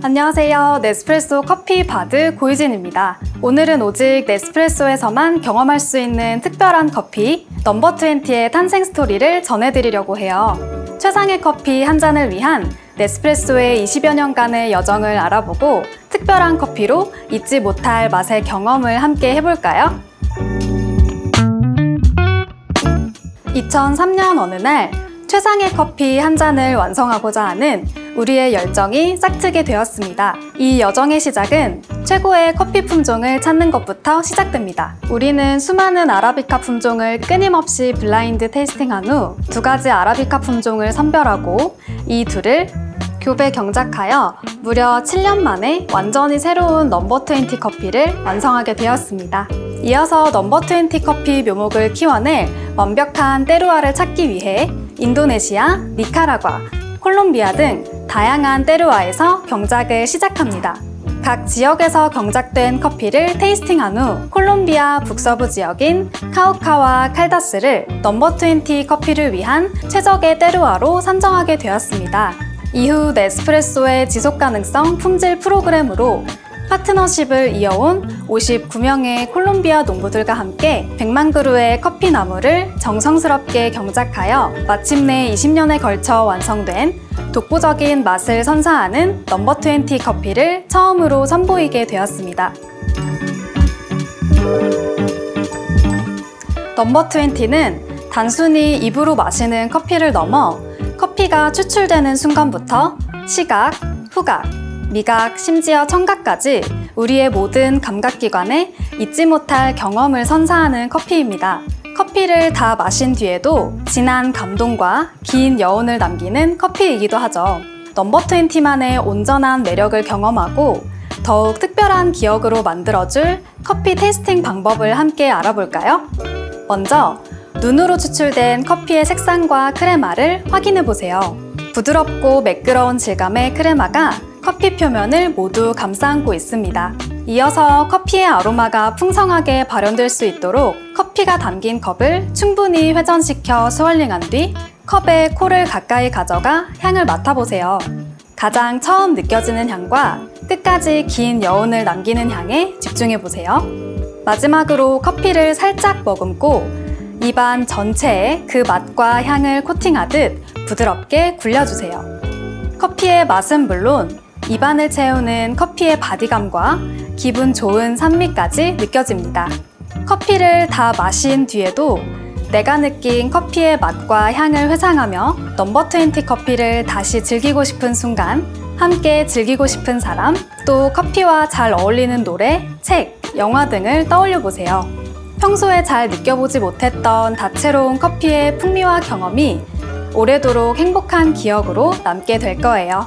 안녕하세요. 네스프레소 커피 바드 고유진입니다. 오늘은 오직 네스프레소에서만 경험할 수 있는 특별한 커피 넘버 20의 탄생 스토리를 전해드리려고 해요. 최상의 커피 한 잔을 위한 네스프레소의 20여 년간의 여정을 알아보고 특별한 커피로 잊지 못할 맛의 경험을 함께 해볼까요? 2003년 어느 날 최상의 커피 한 잔을 완성하고자 하는 우리의 열정이 싹트게 되었습니다. 이 여정의 시작은 최고의 커피 품종을 찾는 것부터 시작됩니다. 우리는 수많은 아라비카 품종을 끊임없이 블라인드 테이스팅한 후 두 가지 아라비카 품종을 선별하고 이 둘을 교배 경작하여 무려 7년 만에 완전히 새로운 넘버 20 커피를 완성하게 되었습니다. 이어서 넘버 20 커피 묘목을 키워낼 완벽한 때루아를 찾기 위해 인도네시아, 니카라과, 콜롬비아 등 다양한 때루아에서 경작을 시작합니다. 각 지역에서 경작된 커피를 테이스팅한 후 콜롬비아 북서부 지역인 카우카와 칼다스를 넘버 20 커피를 위한 최적의 때루아로 선정하게 되었습니다. 이후 네스프레소의 지속 가능성 품질 프로그램으로 파트너십을 이어온 59명의 콜롬비아 농부들과 함께 100만 그루의 커피 나무를 정성스럽게 경작하여 마침내 20년에 걸쳐 완성된 독보적인 맛을 선사하는 넘버 20 커피를 처음으로 선보이게 되었습니다. 넘버 20는 단순히 입으로 마시는 커피를 넘어 커피가 추출되는 순간부터 시각, 후각, 미각, 심지어 청각까지 우리의 모든 감각기관에 잊지 못할 경험을 선사하는 커피입니다. 커피를 다 마신 뒤에도 진한 감동과 긴 여운을 남기는 커피이기도 하죠. 넘버 20만의 온전한 매력을 경험하고 더욱 특별한 기억으로 만들어줄 커피 테이스팅 방법을 함께 알아볼까요? 먼저 눈으로 추출된 커피의 색상과 크레마를 확인해 보세요. 부드럽고 매끄러운 질감의 크레마가 커피 표면을 모두 감싸 안고 있습니다. 이어서 커피의 아로마가 풍성하게 발현될 수 있도록 커피가 담긴 컵을 충분히 회전시켜 스월링한 뒤 컵에 코를 가까이 가져가 향을 맡아보세요. 가장 처음 느껴지는 향과 끝까지 긴 여운을 남기는 향에 집중해 보세요. 마지막으로 커피를 살짝 머금고 입안 전체에 그 맛과 향을 코팅하듯 부드럽게 굴려주세요. 커피의 맛은 물론 입안을 채우는 커피의 바디감과 기분 좋은 산미까지 느껴집니다. 커피를 다 마신 뒤에도 내가 느낀 커피의 맛과 향을 회상하며 넘버 20 커피를 다시 즐기고 싶은 순간, 함께 즐기고 싶은 사람, 또 커피와 잘 어울리는 노래, 책, 영화 등을 떠올려 보세요. 평소에 잘 느껴보지 못했던 다채로운 커피의 풍미와 경험이 오래도록 행복한 기억으로 남게 될 거예요.